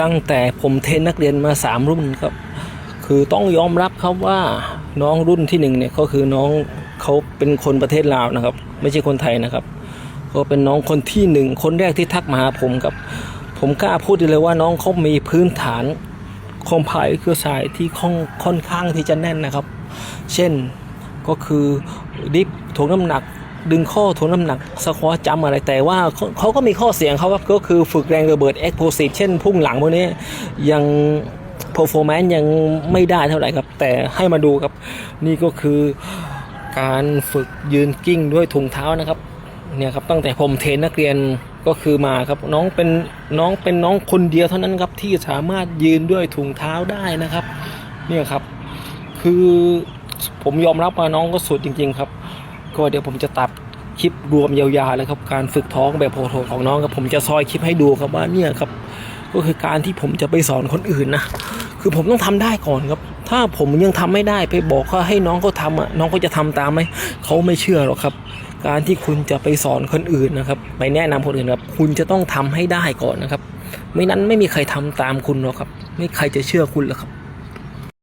ตั้งแต่ผมเทรนนักเรียนมาสามรุ่นครับ คือต้องยอมรับครับว่าน้องรุ่นที่หนึ่งเนี่ยก็คือน้องเขาเป็นคนประเทศลาวนะครับ ไม่ใช่คนไทยนะครับก็เป็นน้องคนที่หนึ่งคนแรกที่ทักมาหาผมครับ ผมกล้าพูดเลยว่าน้องเขามีพื้นฐานคอมไพเครือสายที่ค่อนค่อนข้างที่จะแน่นนะครับ เช่นก็คือดิฟถ่วงน้ำหนัก ดึงข้อถ่วงน้ำหนักสควอตจัมป์อะไรแต่ว่าเขาก็มีข้อเสียงเขาครับก็คือฝึกแรงระเบิด explosive เช่นพุ่งหลังพวกนี้ยัง performance ยังไม่ได้เท่าไหร่ครับ แต่ให้มาดูครับ นี่ก็คือการฝึกยืนกิ้งด้วยถุงเท้านะครับเนี่ยครับตั้งแต่ผมเทรนนักเรียนก็คือมาครับน้องเป็นน้องเป็นน้องคนเดียวเท่านั้นครับที่สามารถยืนด้วยถุงเท้าได้นะครับ เนี่ยครับ คือผมยอมรับว่าน้องก็สุดจริง ๆ ครับ ก็เดี๋ยวผมจะตัดคลิปรวมยาวๆเลยครับการฝึกท้องแบบโหดๆของน้องครับผมจะซอยคลิปให้ดูครับว่าเนี่ยครับ ก็คือการที่ผมจะไปสอนคนอื่นนะคือผมต้องทำได้ก่อนครับ ถ้าผมยังทำไม่ได้ไปบอกว่าให้น้องเขาทำอะน้องก็จะทำตามไหมเขาไม่เชื่อหรอกครับ การที่คุณจะไปสอนคนอื่นนะครับไปแนะนำคนอื่นครับคุณจะต้องทำให้ได้ก่อนนะครับ ไม่นั้นไม่มีใครทำตามคุณหรอกครับ ไม่ใครจะเชื่อคุณหรอกครับ